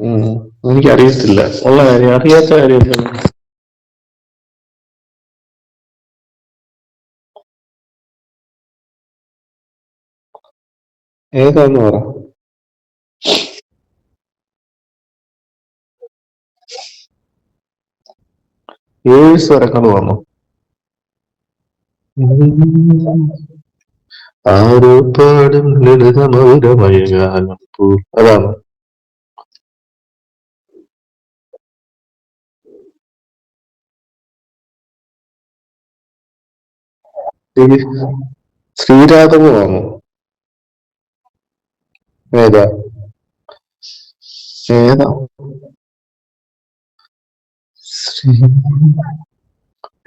ഉം. എനിക്കറിയത്തില്ല. ഉള്ള കാര്യം അറിയാത്ത കാര്യം ഏതാന്ന് പറ. ഏഴ് സ്വരങ്ങൾ വന്നു. ആരോ പാടും ലളിതമൗരമയ ഗാനം അതാണ്. ശ്രീ- വാങ്ങും. ഏതാ? ഏതാ? ശ്രീ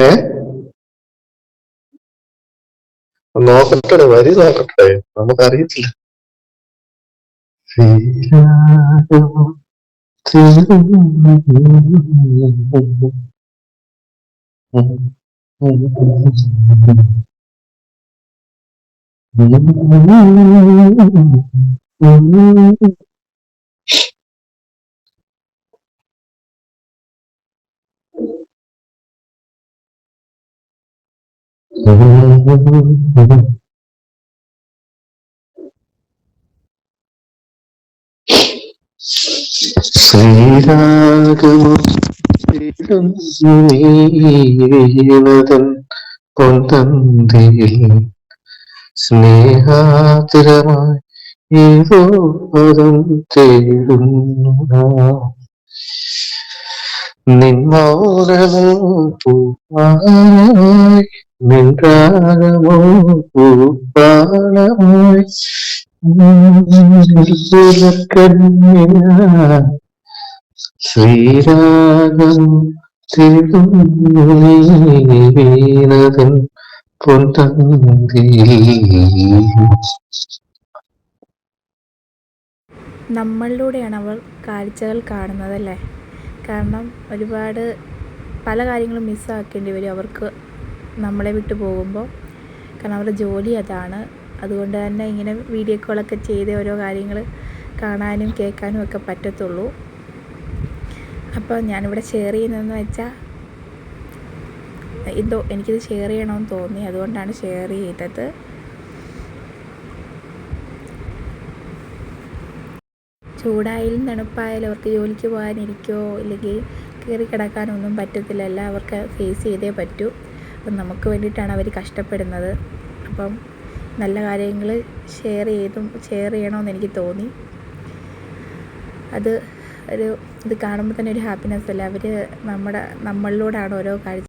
ഏ? നോക്കട്ടെ വരി നോക്കട്ടെ. നമുക്കറിയത്തില്ല. ശ്രീരാഘവം ശ്രീരാഗമോ പൊന്തന്തിയിൽ സ്നേഹാതുരമായി ഏതോ പദം തേടുന്നു നിന്മോരമോ പൂപ്പാളമായി നിൻകാരമോ പൂപ്പാളമായി ശ്രീരാഗം വീണതൻ പൊന്തന്തിയിൽ നമ്മളിലൂടെയാണ് അവൾ കാഴ്ചകൾ കാണുന്നതല്ലേ? കാരണം ഒരുപാട് പല കാര്യങ്ങളും മിസ്സാക്കേണ്ടി വരും അവർക്ക് നമ്മളെ വിട്ടു പോകുമ്പോൾ. കാരണം അവരുടെ ജോലി അതാണ്. അതുകൊണ്ട് തന്നെ ഇങ്ങനെ വീഡിയോ കോളൊക്കെ ചെയ്ത് ഓരോ കാര്യങ്ങൾ കാണാനും കേൾക്കാനും ഒക്കെ പറ്റത്തുള്ളൂ. അപ്പോൾ ഞാനിവിടെ ഷെയർ ചെയ്യുന്നതെന്ന് വെച്ചാൽ എന്തോ എനിക്കിത് ഷെയർ ചെയ്യണമെന്ന് തോന്നി. അതുകൊണ്ടാണ് ഷെയർ ചെയ്തത്. ചൂടായാലും തണുപ്പായാലും അവർക്ക് ജോലിക്ക് പോകാനിരിക്കോ ഇല്ലെങ്കിൽ കയറി കിടക്കാനൊന്നും പറ്റത്തില്ല. എല്ലാം അവർക്ക് ഫേസ് ചെയ്തേ പറ്റൂ. അപ്പം നമുക്ക് വേണ്ടിയിട്ടാണ് അവർ കഷ്ടപ്പെടുന്നത്. അപ്പം നല്ല കാര്യങ്ങൾ ഷെയർ ചെയ്തും ഷെയർ ചെയ്യണമെന്ന് എനിക്ക് തോന്നി. അത് ഒരു ഇത് കാണുമ്പോൾ തന്നെ ഒരു ഹാപ്പിനെസ് അല്ല? അവർ നമ്മുടെ നമ്മളിലൂടെയാണ് ഓരോ കാഴ്ച